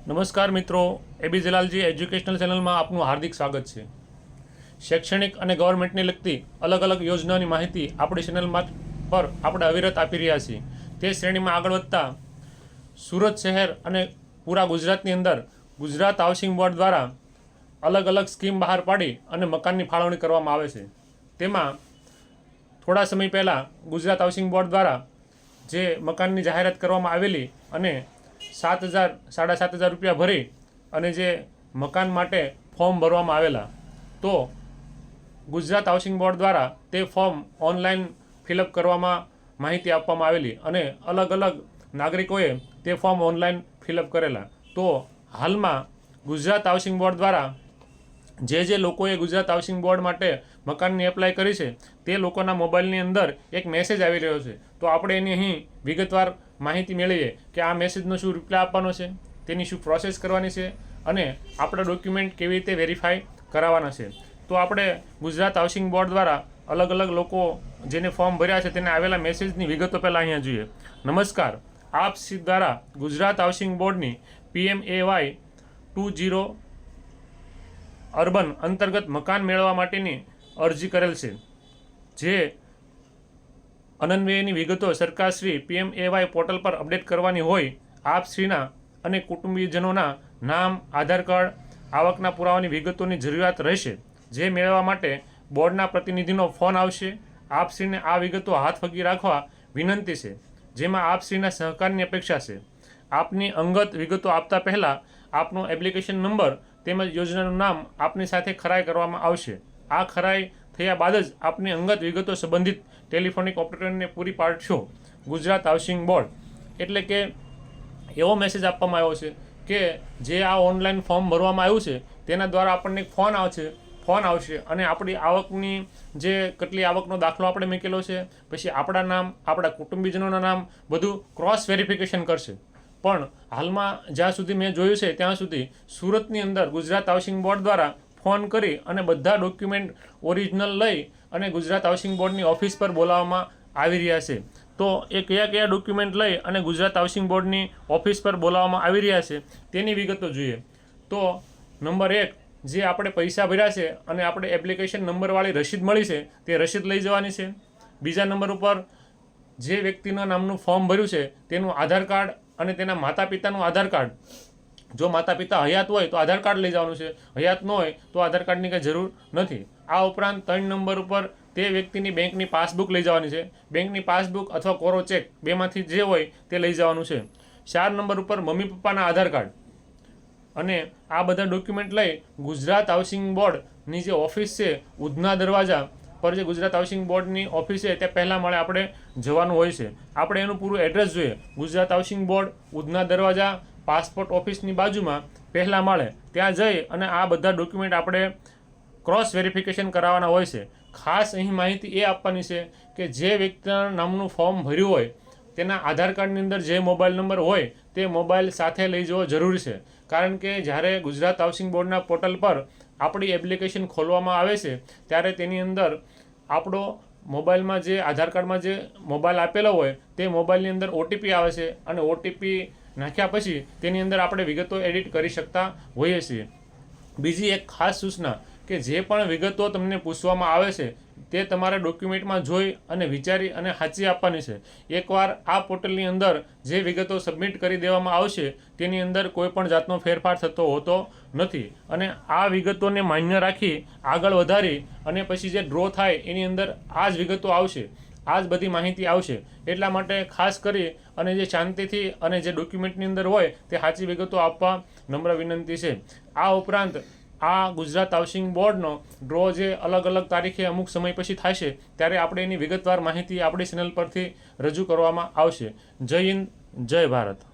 નમસ્કાર મિત્રો એબી જલાલજી એજ્યુકેશનલ ચેનલમાં આપનું હાર્દિક સ્વાગત છે. શૈક્ષણિક અને ગવર્મેન્ટને લગતી અલગ અલગ યોજનાઓની માહિતી આપણી ચેનલમાં પર આપણે અવિરત આપી રહ્યા છીએ. તે શ્રેણીમાં આગળ વધતા સુરત શહેર અને પૂરા ગુજરાતની અંદર ગુજરાત હાઉસિંગ બોર્ડ દ્વારા અલગ અલગ સ્કીમ બહાર પાડી અને મકાનની ફાળવણી કરવામાં આવે છે. તેમાં થોડા સમય પહેલાં ગુજરાત હાઉસિંગ બોર્ડ દ્વારા જે મકાનની જાહેરાત કરવામાં આવેલી અને સાત હજાર, સાડા સાત હજાર રૂપિયા ભરી અને જે મકાન માટે ફોર્મ ભરવામાં આવેલા, તો ગુજરાત હાઉસિંગ બોર્ડ દ્વારા તે ફોર્મ ઓનલાઈન ફિલઅપ કરવામાં માહિતી આપવામાં આવેલી અને અલગ અલગ નાગરિકોએ તે ફોર્મ ઓનલાઈન ફિલઅપ કરેલા. તો હાલમાં ગુજરાત હાઉસિંગ બોર્ડ દ્વારા જે જે લોકોએ ગુજરાત હાઉસિંગ બોર્ડ માટે મકાનની એપ્લાય કરી છે, તે લોકોના મોબાઈલની અંદર એક મેસેજ આવી રહ્યો છે. તો આપણે એની અહીં વિગતવાર માહિતી મેળવીએ કે આ મેસેજનો શું રિપ્લાય આપવાનો છે, તેની શું પ્રોસેસ કરવાની છે અને આપણા ડોક્યુમેન્ટ કેવી રીતે વેરીફાઈ કરાવવાના છે. તો આપણે ગુજરાત હાઉસિંગ બોર્ડ દ્વારા અલગ અલગ લોકો જેને ફોર્મ ભર્યા છે તેને આવેલા મેસેજની વિગતો પહેલાં અહીંયા જોઈએ. નમસ્કાર, આપ દ્વારા ગુજરાત હાઉસિંગ બોર્ડની PM A Y two zero urban અંતર્ગત મકાન મેળવવા માટેની અરજી કરેલ છે, જે અનન્વયની વિગતો સરકારશ્રી પીએમ એવાય પોર્ટલ પર અપડેટ કરવાની હોય આપશ્રીના અને કુટુંબીજનોના નામ, આધાર કાર્ડ, આવકના પુરાવાની વિગતોની જરૂરિયાત રહેશે, જે મેળવવા માટે બોર્ડના પ્રતિનિધિનો ફોન આવશે. આપશ્રીને આ વિગતો હાથ વગી રાખવા વિનંતી છે, જેમાં આપશ્રીના સહકારની અપેક્ષા છે. આપની અંગત વિગતો આપતા પહેલાં આપનો એપ્લિકેશન નંબર તેમજ યોજનાનું નામ આપની સાથે ખરાઈ કરવામાં આવશે. આ ખરાઈ થયા બાદ જ આપની અંગત વિગતો સંબંધિત ટેલિફોનિક ઓપરેટરને પૂરી પાડશો ગુજરાત હાઉસિંગ બોર્ડ. એટલે કે એવો મેસેજ આપવામાં આવ્યો છે કે જે આ ઓનલાઈન ફોર્મ ભરવામાં આવ્યું છે, તેના દ્વારા આપણને ફોન આવશે ફોન આવશે અને આપણી આવકની જે કેટલી આવકનો દાખલો આપણે મૂકેલો છે, પછી આપણા નામ, આપણા કુટુંબીજનોના નામ, બધું ક્રોસ વેરિફિકેશન કરશે. પણ હાલમાં જ્યાં સુધી મેં જોયું છે ત્યાં સુધી સુરતની અંદર ગુજરાત હાઉસિંગ બોર્ડ દ્વારા ફોન કરી અને બધા ડોક્યુમેન્ટ ઓરિજિનલ લઈ અને ગુજરાત હાઉસિંગ બોર્ડની ઓફિસ પર બોલાવવામાં આવી રહ્યા છે. તો એ કયા કયા ડોક્યુમેન્ટ લઈ અને ગુજરાત હાઉસિંગ બોર્ડની ઓફિસ પર બોલાવવામાં આવી રહ્યા છે તેની વિગતો જોઈએ. તો નંબર એક, જે આપણે પૈસા ભર્યા છે અને આપણે એપ્લિકેશન નંબરવાળી રસીદ મળી છે તે રસીદ લઈ જવાની છે. બીજા નંબર ઉપર, જે વ્યક્તિના નામનું ફોર્મ ભર્યું છે તેનું આધાર કાર્ડ અને તેના માતા પિતાનું આધાર કાર્ડ. જો માતા પિતા હયાત હોય તો આધાર કાર્ડ લઈ જવાનું છે. હયાત ન હોય તો આધાર કાર્ડની કંઈ જરૂર નથી. આ ઉપરાંત ત્રણ નંબર ઉપર તે વ્યક્તિની બેંકની પાસબુક લઈ જવાની છે. બેંકની પાસબુક અથવા કોરો ચેક બેમાંથી જે હોય તે લઈ જવાનું છે. ચાર નંબર ઉપર મમ્મી પપ્પાના આધાર કાર્ડ. અને આ બધા ડોક્યુમેન્ટ લઈ ગુજરાત હાઉસિંગ બોર્ડની જે ઓફિસ છે, ઉધના દરવાજા પર જે ગુજરાત હાઉસિંગ બોર્ડની ઓફિસ છે તે પહેલાં મળે આપણે જવાનું હોય છે. આપણે એનું પૂરું એડ્રેસ જોઈએ. ગુજરાત હાઉસિંગ બોર્ડ, ઉધના દરવાજા પાસપોર્ટ ઓફિસની બાજુમાં પહેલાં માળે ત્યાં જઈ અને આ બધા ડોક્યુમેન્ટ આપણે ક્રોસ વેરિફિકેશન કરાવવાના હોય છે. ખાસ અહીં માહિતી એ આપવાની છે કે જે વ્યક્તિના નામનું ફોર્મ ભર્યું હોય, તેના આધાર કાર્ડની અંદર જે મોબાઈલ નંબર હોય, તે મોબાઈલ સાથે લઈ જવો જરૂરી છે. કારણ કે જ્યારે ગુજરાત હાઉસિંગ બોર્ડના પોર્ટલ પર આપણી એપ્લિકેશન ખોલવામાં આવે છે, ત્યારે તેની અંદર આપણો મોબાઈલમાં જે આધાર કાર્ડમાં જે મોબાઈલ આપેલો હોય, તે મોબાઈલની અંદર ઓટીપી આવે છે અને ઓટીપી નાખ્યા પછી તેની અંદર આપણે વિગતો એડિટ કરી શકતા હોઈએ છીએ. બીજી એક ખાસ સૂચના કે જે પણ વિગતો તમને પૂછવામાં આવે છે, તે તમારે ડોક્યુમેન્ટમાં જોઈ અને વિચારી અને સાચી આપવાની છે. એકવાર આ પોર્ટલની અંદર જે વિગતો સબમિટ કરી દેવામાં આવશે, તેની અંદર કોઈ પણ જાતનો ફેરફાર થતો હોતો નથી. અને આ વિગતોને માન્ય રાખી આગળ વધારી અને પછી જે ડ્રો થાય એની અંદર આ જ વિગતો આવશે. આ જ બધી માહિતી આવશે. એટલા માટે ખાસ કરી અને જે શાંતિથી અને જે ડોક્યુમેન્ટની અંદર હોય તે સાચી વિગતો આપવા નમ્ર વિનંતી છે. આ ઉપરાંત આ ગુજરાત હાઉસિંગ બોર્ડનો ડ્રો જે અલગ અલગ તારીખે અમુક સમય પછી થશે, ત્યારે આપણે એની વિગતવાર માહિતી આપણી ચેનલ પરથી રજૂ કરવામાં આવશે. જય હિન્દ, જય ભારત.